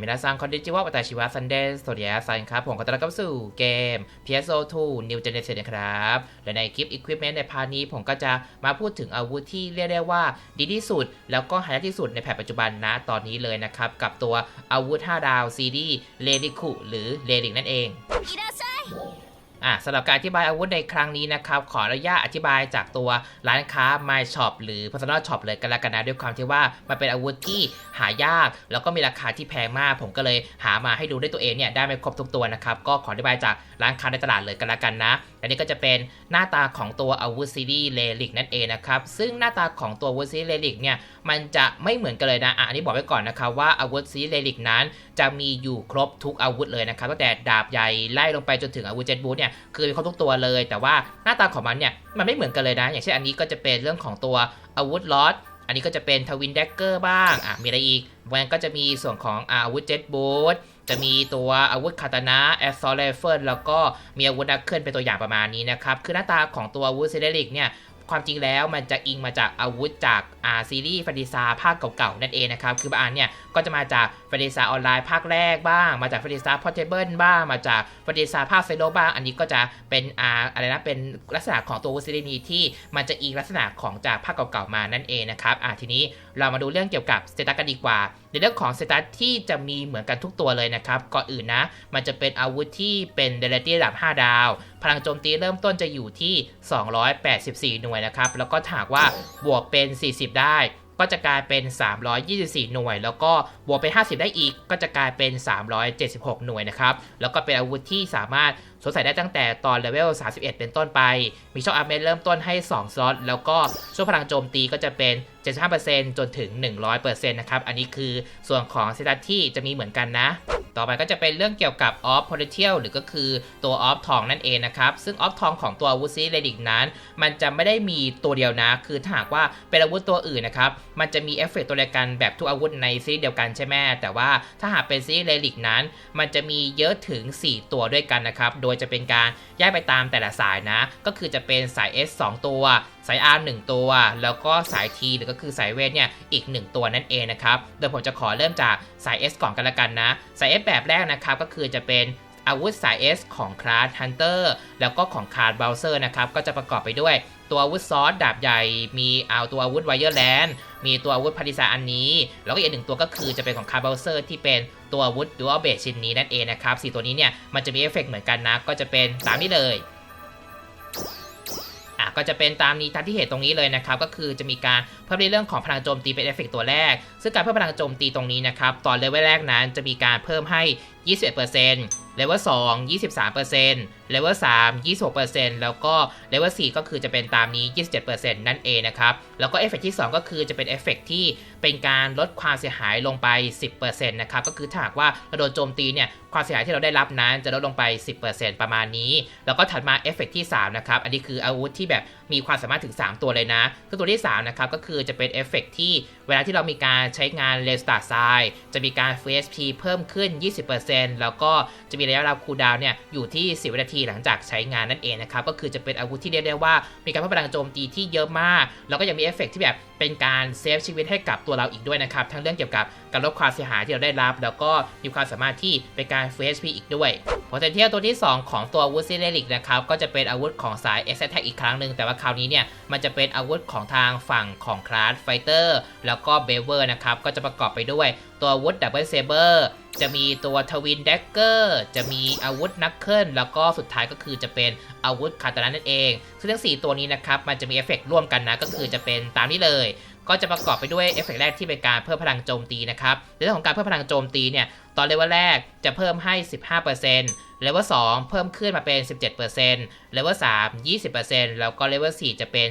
มินาซังคอนดิจิวะวัตชิวะซันเดย์สวัสดีซันครับผมขอต้อนรับเข้าสู่เกม PSO 2 New Generation นะครับ และในคลิป Equipment ในพาร์ทนี้ผมก็จะมาพูดถึงอาวุธที่เรียกได้ว่าดีที่สุด แล้วก็หายลท์ที่สุดในแผนปัจจุบันนะตอนนี้เลยนะครับ กับตัวอาวุธ 5 ดาวซีดีเลดิคุหรือเลดิกนั่นเอง อะสำหรับการอธิบายอาวุธในครั้งนี้นะครับขออนุญาตอธิบายจากตัวร้านค้า My Shop หรือ Personal Shop เลยกันล้วกันนะด้วยความที่ว่ามันเป็นอาวุธที่หายาก แล้วก็มีราคาที่แพงมาก ผมก็เลยหามาให้ดูด้วยตัวเองเนี่ยได้ไม่ครบทุกตัวนะครับก็ขออธิบายจากร้านค้าในตลาดเลยกันล้วกันนะอันนี้ก็จะเป็นหน้าตาของตัวอาวุธซีรีส์เลลิกนั่นเองนะครับซึ่งหน้าตาของตัวอาวุธซีรีส์เลลิกเนี่ยมันจะไม่เหมือนกันเลยนะอะอันนี้บอกไว้ก่อนนะครับว่าอาวุธซีรีส์เลลิกนั้น จะมีอยู่ครบทุกอาวุธเลยนะครับตั้งแต่ดาบใหญ่ไล่ลงไปจนถึงอาวุธเจ็ตบูทเนี่ยคือมีครบทุกตัวเลย แต่ว่าหน้าตาของมันเนี่ยมันไม่เหมือนกันเลยนะ อย่างเช่นอันนี้ก็จะเป็นเรื่องของตัวอาวุธลอสอันนี้ก็จะเป็นทวินเดกเกอร์บ้างอะมีอะไรอีกมันก็จะมีส่วนของอาวุธเจ็ตบูทจะมีตัวอาวุธคาตานะแอสซอลเลเฟิลแล้วก็มีอาวุธนักเคลื่อนเป็นตัวอย่างประมาณนี้นะครับ คือหน้าตาของตัวอาวุธเซเดริกเนี่ย ความจริงแล้วมันจะอิงมาจากอาวุธจากอาซีรีส์แฟนตาซาภาคเก่าๆ นั่นเองนะครับ คือบางอันเนี่ยก็จะมาจากแฟนตาซาออนไลน์ภาคแรกบ้าง มาจากแฟนตาซาพอร์เทเบิลบ้าง มาจากแฟนตาซาภาคเซโลบ้าง อันนี้ก็จะเป็นอาอะไรนะ เป็นลักษณะของตัวซีรีส์นี้ที่มันจะอิงลักษณะของจากภาคเก่าๆ มานั่นเองนะครับอ่าทีนี้เรามาดูเรื่องเกี่ยวกับสเตตัสกันดีกว่า ในเรื่องของสเตตัสที่จะมีเหมือนกันทุกตัวเลยนะครับ ก่อนอื่นนะ มันจะเป็นอาวุธที่เป็นเดลตี้ระดับ 5 ดาว พลังโจมตีเริ่มต้นจะอยู่ที่ 284 หน่วยนะครับ แล้วก็ถากว่าบวกเป็น 40 ได้ก็จะกลายเป็น 324 หน่วย แล้วก็บวกเป็น 50 ได้อีก ก็จะกลายเป็น 376 หน่วยนะครับ แล้วก็เป็นอาวุธที่สามารถ สวมใส่ได้ตั้งแต่ตอนเลเวล 31 เป็นต้นไป มีช่องอัพเมนเริ่มต้นให้ 2 สล็อต แล้วก็ช่วงพลังโจมตีก็จะเป็น 75%จนถึง 100%นะครับ อันนี้คือส่วนของเซตัสที่จะมีเหมือนกันนะ ต่อไปก็จะเป็นเรื่องเกี่ยวกับออฟพอ t เท l หรือก็คือตัวออฟทองนั่นเองนะครับ ซึ่งออฟทองของตัวอาวุธซีเรดิกนั้น มันจะไม่ได้มีตัวเดียวนะ คือถ้าหากว่าเป็นอาวุธตัวอื่นนะครับ มันจะมีเอฟเฟกต์ตัวเดียวกันแบบทุกอาวุธในซีรีส์เดียวกันใช่ไหมแต่ว่าถ้าหากเป็นซีเรดิกนั้น มันจะมีเยอะถึง 4 ตัวด้วยกันนะครับ โดยยจะเป็นการแยกไปตามแต่ละสายนะ ก็คือจะเป็นสาย S 2 ตัว สาย R 1 ตัว แล้วก็สาย T หรือก็คือสายเวทเนี่ยอีก 1 ตัวนั่นเองนะครับ โดยผมจะขอเริ่มจากสาย S ก่อนกันละกันนะ สาย S แบบแรกนะครับก็คือจะเป็นอาวุธสาย S ของคลาส Hunter แล้วก็ของคลาส b บ o เซอร์นะครับก็จะประกอบไปด้วย ตัวอาวุธซอสดาบใหญ่ มีเอาตัวอาวุธไวเ e อร์แลนด์มีตัวอาวุธพาริซาอันนี้ แล้วก็อีกหนึ่งตัวก็คือจะเป็นของคาร์บ o เซอร์ที่เป็นตัวอาวุธดูอัลเบสชิ้นนี้นั่นเองนะครับสี่ตัวนี้เนี่ยมันจะมีเอฟเฟกต์เหมือนกันนะ ก็จะเป็นตามนี้เลยอะก็จะเป็นตามนี้ตามที่เห็นตรงนี้เลยนะครับ ก็คือจะมีการเพิ่มในเรื่องของพลังโจมตีเป็นเอฟเฟกต์ตัวแรก ซึ่งการเพิ่มพลังโจมตีตรงนี้นะครับตอนเลเวลแรกนั้นจะมีการเพิ่มให้ 21%เลเวล2 23% เลเวล3 26%แล้วก็เลเวล4ก็คือจะเป็นตามนี้ 27%นั่นเองนะครับ แล้วก็เอฟเฟกต์ที่ 2 ก็คือจะเป็นเอฟเฟกต์ที่เป็นการลดความเสียหายลงไป 10%นะครับ ก็คือถ้าหากว่าเราโดนโจมตีเนี่ย ความเสียหายที่เราได้รับนั้นจะลดลงไป 10%ประมาณนี้ แล้วก็ถัดมาเอฟเฟกต์ที่ 3 นะครับ อันนี้คืออาวุธที่แบบมีความสามารถถึง 3 ตัวเลยนะ คือตัวที่ 3 นะครับ ก็คือจะเป็นเอฟเฟกต์ที่เวลาที่เรามีการใช้งานเลสตาร์ไซจะมีการ FSP เพิ่มขึ้น 20%แล้วก็จะมีระยะเวลาคูลดาวน์เนี่ยอยู่ที่ 10 วินาทีหลังจากใช้งานนั่นเองนะครับก็คือจะเป็นอาวุธที่เรียกได้ว่า มีการเพิ่มพลังโจมตีที่เยอะมาก แล้วก็ยังมีเอฟเฟกต์ที่แบบเป็นการเซฟชีวิตให้กับตัวเราอีกด้วยนะครับทั้งเรื่องเกี่ยวกับการลดความเสียหายที่เราได้รับ แล้วก็มีความสามารถที่เป็นการ FSP อีกด้วยพอเทนเทียตัวที่ 2 ของตัวอาวุธซิเลลิกนะครับก็จะเป็นอาวุธของสาย X Attack อีกครั้งหนึ่งแต่ว่าคราวนี้เนี่ยมันจะเป็นอาวุธของทางฝั่งของคลาสไฟเตอร์แล้วก็เบเวอร์นะครับก็จะประกอบไปด้วยตัวอาวุธดับเบิลเซเบอร์จะมีตัวทวินเดกเกอร์จะมีอาวุธนักเคิลแล้วก็สุดท้ายก็คือจะเป็นอาวุธคาตานะนั่นเองซึ่งทั้ง 4 ตัวนี้นะครับมันจะมีเอฟเฟกร่วมกันนะก็คือจะเป็นตามนี้เลย ก็จะประกอบไปด้วยเอฟเฟกแรกที่เป็นการเพิ่มพลังโจมตีนะครับในเรื่องของการเพิ่มพลังโจมตีเนี่ย อนเลเวลแรกจะเพิ่มให้ 15%เลเวล2เพิ่มขึ้นมาเป็น 17%เลเวล3 20%แล้วก็เลเวล4จะเป็น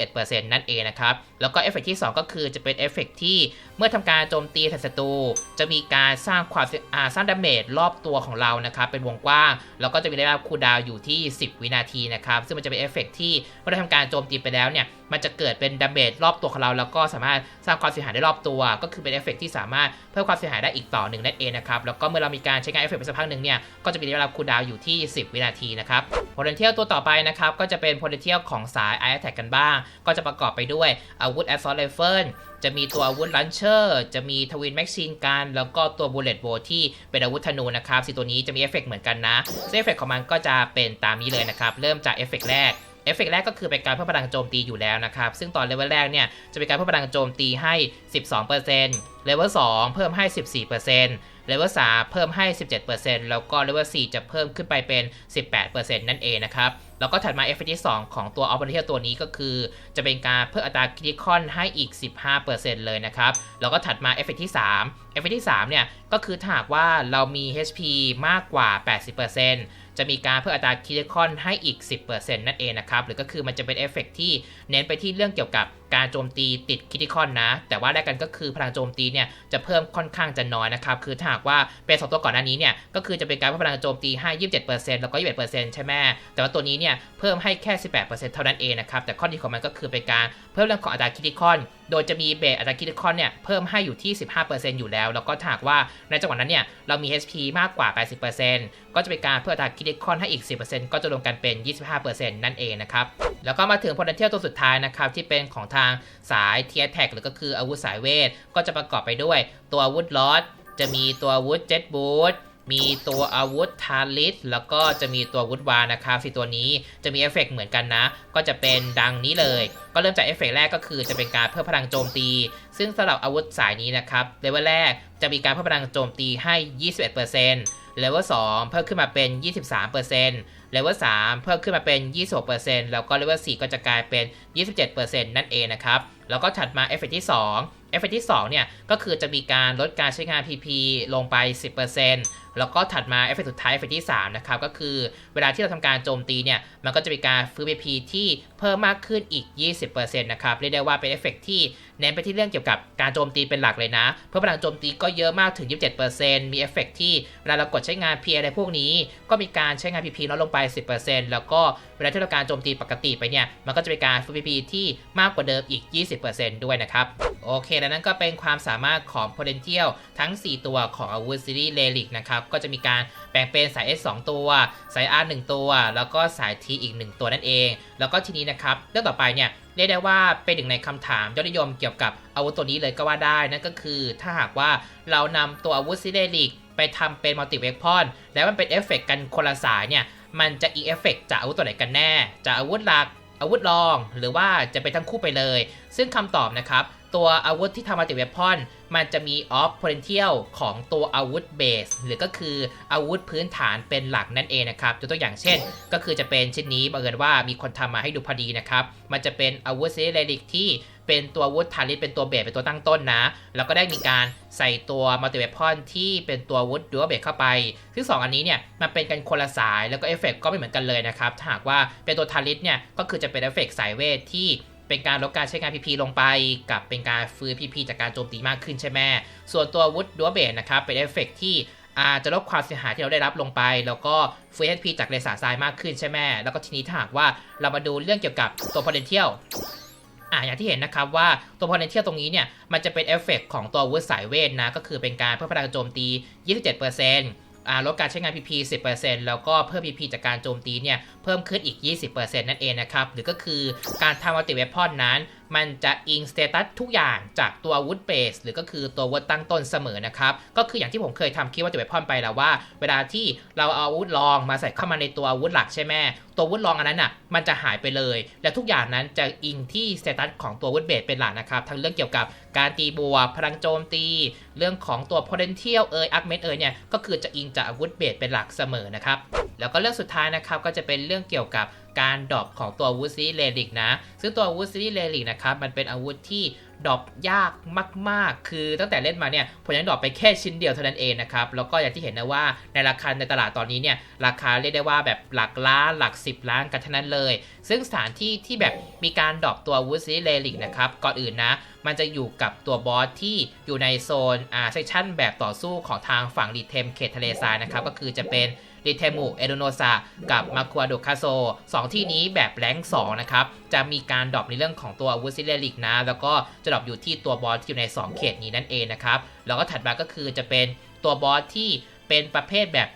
21%นั่นเองนะครับ แล้วก็เอฟเฟกที่ 2 ก็คือจะเป็นเอฟเฟกที่เมื่อทำการโจมตีศัตรูจะมีการสร้างความสร้างดาเมจรอบตัวของเรานะครับ เป็นวงกว้าง แล้วก็จะมีระยะคูลดาวอยู่ที่ 10 วินาทีนะครับ ซึ่งมันจะเป็นเอฟเฟกที่เมื่อเราทำการโจมตีไปแล้วเนี่ยมันจะเกิดเป็นดาเมจรอบตัวของเรา แล้วก็สามารถสร้างความเสียหายได้รอบตัว ก็คือเป็นเอฟเฟกที่สามารถเพิ่มความเสียหายได้อีกต่อหนึ่งนั่นเองนะครับนะครับแล้วก็เมื่อเรามีการใช้งานเอฟเฟกต์ไปสักพักหนึ่งเนี่ยก็จะมีระยะเวลาคูลดาวอยู่ที่ 10 วินาทีนะครับ potential ตัวต่อไปนะครับก็จะเป็น potential ของสาย eye attack กันบ้าง ก็จะประกอบไปด้วยอาวุธ assault rifle จะมีตัวอาวุธ launcher จะมี twin machine gun แล้วก็ตัว bullet bow ที่เป็นอาวุธธนูนะครับสีตัวนี้จะมีเอฟเฟกต์เหมือนกันนะเอฟเฟกต์ของมันก็จะเป็นตามนี้เลยนะครับ เริ่มจากเอฟเฟกต์แรก อฟเฟกต์แรกก็คือเป็นการเพิ่มพลังโจมตีอยู่แล้วนะครับ ซึ่งตอนเลเวลแรกเนี่ยจะเป็นการเพิ่มพลังโจมตีให้ 12%เลเวล2เพิ่มให้ 14%เลเวล3เพิ่มให้ 17%แล้วก็เลเวล4จะเพิ่มขึ้นไปเป็น 18%นั่นเองนะครับ แล้วก็ถัดมาเอฟเฟกต์ที่2ของตัวออฟเ t อร์ตัวนี้ก็คือ จะเป็นการเพิ่มอัตราคริติคอนให้อีก 15%เลยนะครับ แล้วก็ถัดมาเอฟเฟกต์ที่3เอฟเฟกต์ที่3เนี่ยก็คือถ้าหากว่าเรามี HP มากกว่า 80% จะมีการเพิ่มอัตราคริติคอนให้อีก 10%นั่นเองนะครับ หรือก็คือมันจะเป็นเอฟเฟกต์ที่เน้นไปที่เรื่องเกี่ยวกับ การโจมตีติดคิติคอนนะ แต่ว่าแรกกันก็คือพลังโจมตีเนี่ยจะเพิ่มค่อนข้างจะน้อยนะครับ คือถ้าหากว่าเป็นสองตัวก่อนหน้านี้เนี่ยก็คือจะเป็นการเพิ่มพลังโจมตีให้27%แล้วก็21%ใช่ไหมแต่ว่าตัวนี้เนี่ยเพิ่มให้แค่ 18%เท่านั้นเองนะครับ แต่ข้อดีของมันก็คือเป็นการเพิ่มเรื่องของอัตราคิติคอน โดยจะมีเบสอัตราคิติคอนเนี่ยเพิ่มให้อยู่ที่ 15%อยู่แล้ว แล้วก็ถ้าหากว่าในจังหวะนั้นเนี่ยเรามี HP มากกว่า 80%ก็จะเป็นการเพิ่มอัตราคิติคอนให้อีก 10%ก็จะรวมกันเป็น 25%นั่นเองนะครับแล้วก็มาถึง potential ตัวสุดท้ายนะครับที่เป็นของทางสาย t ทียแท็กหรือก็คืออาวุธสายเวท ก็จะประกอบไปด้วย ตัวอาวุธลอสจะมีตัวอาวุธเจ็ตบูทมีตัวอาวุธทาริสแล้วก็จะมีตัวอาวุธวานะครับสี่ตัวนี้จะมีเอฟเฟกต์เหมือนกันนะ ก็จะเป็นดังนี้เลย ก็เริ่มจากเอฟเฟกต์แรกก็คือจะเป็นการเพิ่มพลังโจมตี ซึ่งสำหรับอาวุธสายนี้นะครับเลเวลแรกจะมีการเพิ่มพลังโจมตีให้ 21%เลเวล2เพิ่มขึ้นมาเป็น 23%เลเวล3เพิ่มขึ้นมาเป็น 26%แล้วก็เลเวล4ก็จะกลายเป็น 27%นั่นเองนะครับ แล้วก็ถัดมาเอฟเฟกที่ 2เอฟเฟกที่2เนี่ยก็คือจะมีการลดการใช้งาน PP ลงไป 10%แล้วก็ถัดมาเอฟเฟกสุดท้ายเอฟเฟกที่3นะครับก็คือเวลาที่เราทำการโจมตีเนี่ย มันก็จะมีการฟื้น PP ที่เพิ่มมากขึ้นอีก 20%นะครับเรียกได้ว่าเป็นเอฟเฟกที่เน้นไปที่เรื่องเกี่ยวกับการโจมตีเป็นหลักเลยนะ เพิ่มพลังโจมตีก็เยอะมากถึง 27%มีเอฟเฟกที่เวลาเรากดใช้งาน P อะไรพวกนี้ ก็มีการใช้งาน PP ลดลงไป 10%แล้วก็เวลาที่เราการโจมตีปกติไปเนี่ย มันก็จะเป็นการฟื้น PP ที่มากกว่าเดิมอีก 20%ด้วยนะครับ โอเค และนั่นก็เป็นความสามารถของ potential ทั้ง 4 ตัวของอาวุธซีรีส์เลลิกนะครับก็จะมีการแบ่งเป็นสาย S 2 ตัว สาย R 1 ตัว แล้วก็สาย T อีก 1 ตัวนั่นเอง แล้วก็ทีนี้นะครับเรื่องต่อไปเนี่ยเรียกได้ว่าเป็นหนึ่งในคำถามยอดนิยมเกี่ยวกับอาวุธตัวนี้เลยก็ว่าได้นั่นก็คือ ถ้าหากว่าเรานำตัวอาวุธซีรีส์เลลิกไปทำเป็นมัลติเวกพอนแล้วมันเป็นเอฟเฟกกันคนละสายเนี่ยมันจะอีเอฟเฟกจากอาวุธตัวไหนกันแน่จากอาวุธหลักอาวุธรอง หรือว่าจะไปทั้งคู่ไปเลยซึ่งคำตอบนะครับ ตัวอาวุธที่ทำมัลติเวพอนมันจะมีออฟ potential ของตัวอาวุธเบสหรือก็คืออาวุธพื้นฐานเป็นหลักนั่นเองนะครับยกตัวอย่างเช่น ก็คือจะเป็นชิ้นนี้บังเอิญว่ามีคนทำมาให้ดูพอดีนะครับ มันจะเป็นอาวุธเซเลลิกที่เป็นตัวอาวุธทาริสเป็นตัวเบสเป็นตัวตั้งต้นนะ แล้วก็ได้มีการใส่ตัวมัลติเวพอนที่เป็นตัวอาวุธดูวเบสเข้าไป ซึ่งสองอันนี้เนี่ยมันเป็นกันคนละสายแล้วก็เอฟเฟกก็ไม่เหมือนกันเลยนะครับถ้าหากว่าเป็นตัวทาริสเนี่ยก็คือจะเป็นเอฟเฟกสายเวทที่ เป็นการลดการใช้งาน PP ลงไป กับเป็นการฟื้น PP จากการโจมตีมากขึ้นใช่ไหมส่วนตัววุฒิดัวเบสนะครับเป็นเอฟเฟกที่อาจจะลดความเสียหายที่เราได้รับลงไป แล้วก็ฟื้น HP จากเลสาทรายมากขึ้นใช่ไหมแล้วก็ทีนี้ถ้าหากว่าเรามาดูเรื่องเกี่ยวกับตัว potential อะอย่างที่เห็นนะครับว่าตัว potential ตรงนี้เนี่ยมันจะเป็นเอฟเฟกของตัววุธสายเวทนะก็คือเป็นการเพิ่มพลังโจมตี 27%อ่า ลดการใช้งาน PP 10%แล้วก็เพิ่ม PP จากการโจมตีเนี่ยเพิ่มขึ้นอีก 20%นั่นเองนะครับหรือก็คือการทำมัลติเวพอนนั้น มันจะอิงสเตตัสทุกอย่างจากตัวอาวุธเบสหรือก็คือตัวอาวุธตั้งต้นเสมอนะครับ ก็คืออย่างที่ผมเคยทำคลิปมัลติเวพอนไปแล้วว่า เวลาที่เราเอาอาวุธรองมาใส่เข้ามาในตัวอาวุธหลักใช่ไหมตัววุธรองอันนั้นอะมันจะหายไปเลย และทุกอย่างนั้นจะอิงที่สเตตัสของตัววุธเบสเป็นหลักนะครับ ทั้งเรื่องเกี่ยวกับการตีบวกพลังโจมตี เรื่องของตัว potential เอยอัพเมทเอยเนี่ยก็คือจะอิงจากอาวุธเบสเป็นหลักเสมอนะครับแล้วก็เรื่องสุดท้ายนะครับก็จะเป็นเรื่องเกี่ยวกับ การดรอปของตัวอาวุธซีรีส์เลลิกนะ ซึ่งตัวอาวุธซีรีส์เลลิกนะครับมันเป็นอาวุธที่ดรอปยากมาก ๆ คือตั้งแต่เล่นมาเนี่ยผมยังดรอปไปแค่ชิ้นเดียวเท่านั้นเองนะครับ แล้วก็อย่างที่เห็นนะว่าในราคาในตลาดตอนนี้เนี่ยราคาเรียกได้ว่าแบบหลักล้านหลัก 10 ล้านกันทั้งนั้นเลย ซึ่งสถานที่ที่แบบมีการดรอปตัววุธซีรีส์เลลิกนะครับ ก่อนอื่นนะ มันจะอยู่กับตัวบอสที่อยู่ในโซนอ่าเซสชั่นแบบต่อสู้ของทางฝั่งรีเทมเขตทะเลทรายนะครับ ก็คือจะเป็น ริเทมูเอโดโนซากับมาควาโดคาโซสองที่นี้แบบแรงสองนะครับ จะมีการดรอปในเรื่องของตัวอาวุธซิเลลิกนะ แล้วก็จะดรอปอยู่ที่ตัวบอสที่อยู่ใน 2 เขตนี้นั่นเองนะครับ แล้วก็ถัดมาก็คือจะเป็นตัวบอสที่เป็นประเภทแบบ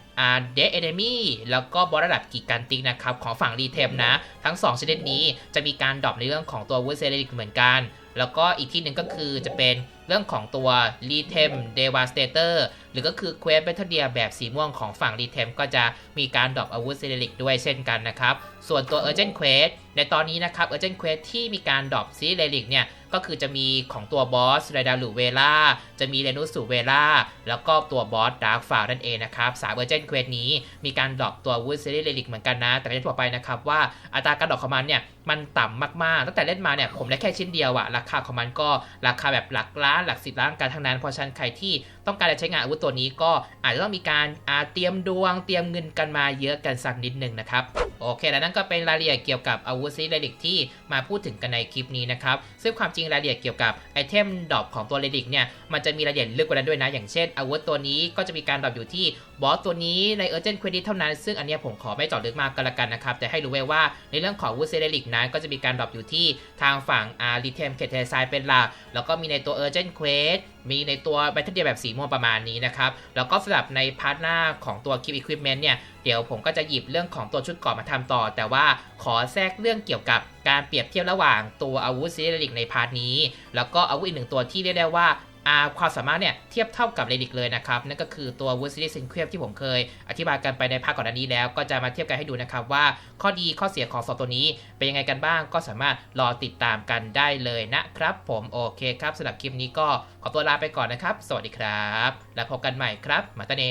เด e เอเนมีแล้วก็บอสระดับกิกันติกนะครับของฝั่งรีเทมนะ ทั้ง 2 ชนิดนี้จะมีการดรอปในเรื่องของตัววูดเซเลริกเหมือนกัน แล้วก็อีกที่หนึ่งก็คือจะเป็นเรื่องของตัว r e t e m Devastator หรือก็คือ Quest Battle Gear แบบสีม่วงของฝั่ง r e t e m ก็จะมีการดรอปอาวุธเซเลริกด้วยเช่นกันนะครับ ส่วนตัว Urgent Quest ในตอนนี้นะครับ Urgent Quest ที่มีการดรอปซีเรลิกเนี่ย ก็คือจะมีของตัวบอสไรดาลูเวล่าจะมีเรนุสูเวล่าแล้วก็ตัวบอสดาร์กฟาวนั่นเองนะครับสามเออร์เจนเควสนี้มีการดรอปตัววูดเซรีเรลิกเหมือนกันนะ แต่ก็จะบอกไปนะครับว่าอัตราการดรอปของมันเนี่ยมันต่ำมากๆ ตั้งแต่เล่นมาเนี่ยผมได้แค่ชิ้นเดียวอะราคาของมันก็ราคาแบบหลักล้านหลักสิบล้านกันทั้งนั้นเพราะฉะนั้นใครที่ต้องการจะใช้งานอาวุธตัวนี้ก็อาจจะต้องมีการอาเตรียมดวงเตรียมเงินกันมาเยอะกันสักนิดนึงนะครับโอเค แล้วนั่นก็เป็นรายละเอียดเกี่ยวกับอาวุธซีเรลิกที่มาพูดถึงกันในคลิปนี้นะครับซึ่งความจริงรายละเอียดเกี่ยวกับไอเทมดรอปของตัวเรลิกเนี่ยมันจะมีรายละเอียดลึกกว่านั้นด้วยนะ อย่างเช่นอาวุธตัวนี้ก็จะมีการดรอปอยู่ที่บอสตัวนี้ใน Urgent Credit เท่านั้น ซึ่งอันนี้ผมขอไม่เจาะลึกมากก็แล้วกันนะครับ แต่ให้รู้ไว้ว่าในเรื่องของอาวุธเซเรลิกนั้นก็จะมีการดรอปอยู่ที่ทางฝั่งอารีเทมเคเทไซเป็นหลักแล้วก็มีในตัว Urgent Quest มีในตัว Battle Gear แบบสีม่วงประมาณนี้นะครับ แล้วก็สำหรับในพาร์ทหน้าของตัว Keep Equipment เนี่ย เดี๋ยวผมก็จะหยิบเรื่องของตัวชุดเกราะมาทำต่อ แต่ว่าขอแทรกเรื่องเกี่ยวกับการเปรียบเทียบระหว่างตัวอาวุธซีเรลิกในพาร์ทนี้ แล้วก็อาวุธอีกหนึ่งตัวที่เรียกได้ว่า ความสามารถเนี่ยเทียบเท่ากับเลดิกเลยนะครับ นั่นก็คือตัว w o r d Series Encrypt ที่ผมเคยอธิบายกันไปในภาคก่อนหน้านี้แล้ว ก็จะมาเทียบกันให้ดูนะครับว่าข้อดีข้อเสียของสองตัวนี้ เป็นยังไงกันบ้างก็สามารถรอติดตามกันได้เลยนะครับผมโอเคครับสำหรับคลิปนี้ก็ขอตัวลาไปก่อนนะครับ สวัสดีครับ แล้วพบกันใหม่ครับ มาตาเน